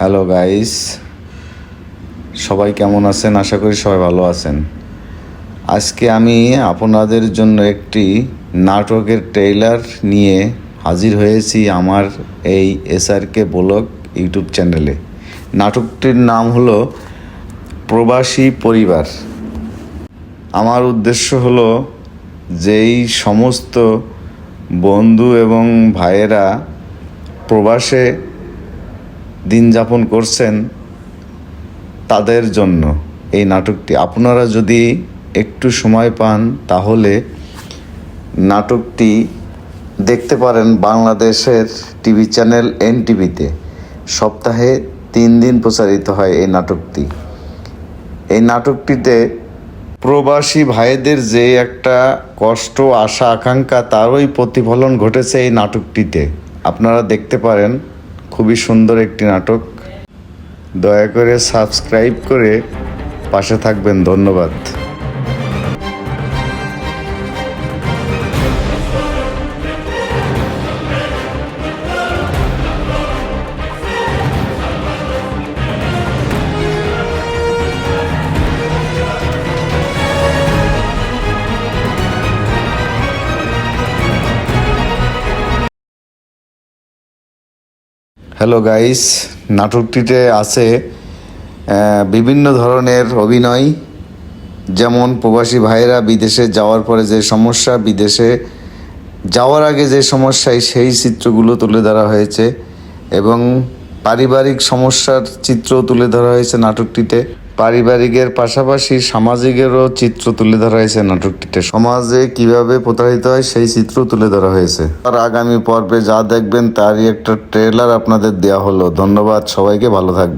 Hello guys সবাই কেমন আছেন? আশা করি সবাই ভালো আছেন। আজকে আমি আপনাদের জন্য একটি নাটকের ট্রেইলার নিয়ে হাজির হয়েছি আমার এই এসআরকে ব্লগ ইউটিউব চ্যানেলে নাটকটির নাম হলো প্রবাসী পরিবার। আমার উদ্দেশ্য হলো যেই সমস্ত বন্ধু এবং ভাইয়েরা প্রবাসে দিন যাপন করছেন তাদের জন্য এই নাটকটি। আপনারা যদি একটু সময় পান, তাহলে নাটকটি দেখতে পারেন বাংলাদেশের টিভি চ্যানেল এন টিভিতে সপ্তাহে তিন দিন প্রচারিত হয় এই নাটকটি। এই নাটকটিতে প্রবাসী ভাইদের যে একটা কষ্ট, আশা, আকাঙ্ক্ষা, তারই প্রতিফলন ঘটেছে এই নাটকটিতে। আপনারা দেখতে পারেন খুবই সুন্দর একটি নাটক। দয়া করে সাবস্ক্রাইব করে পাশে থাকবেন। ধন্যবাদ। হ্যালো গাইস নাটকটিতে আছে বিভিন্ন ধরনের অভিনয়। যেমন প্রবাসী ভাইয়েরা বিদেশে যাওয়ার পরে যে সমস্যা, বিদেশে যাওয়ার আগে যে সমস্যায় সেই চিত্রগুলো তুলে ধরা হয়েছে এবং পারিবারিক সমস্যার চিত্র তুলে ধরা হয়েছে নাটকটিতে। পারিবারিকের পাশাপাশি সামাজিকেরও চিত্র তুলে ধরা হয়েছে নাটকটিতে। সমাজে কীভাবে প্রতারিত হয় সেই চিত্র তুলে ধরা হয়েছে। আর আগামী পর্বে যা দেখবেন তারই একটা ট্রেলার আপনাদের দেওয়া হলো। ধন্যবাদ, সবাইকে ভালো থাকবেন।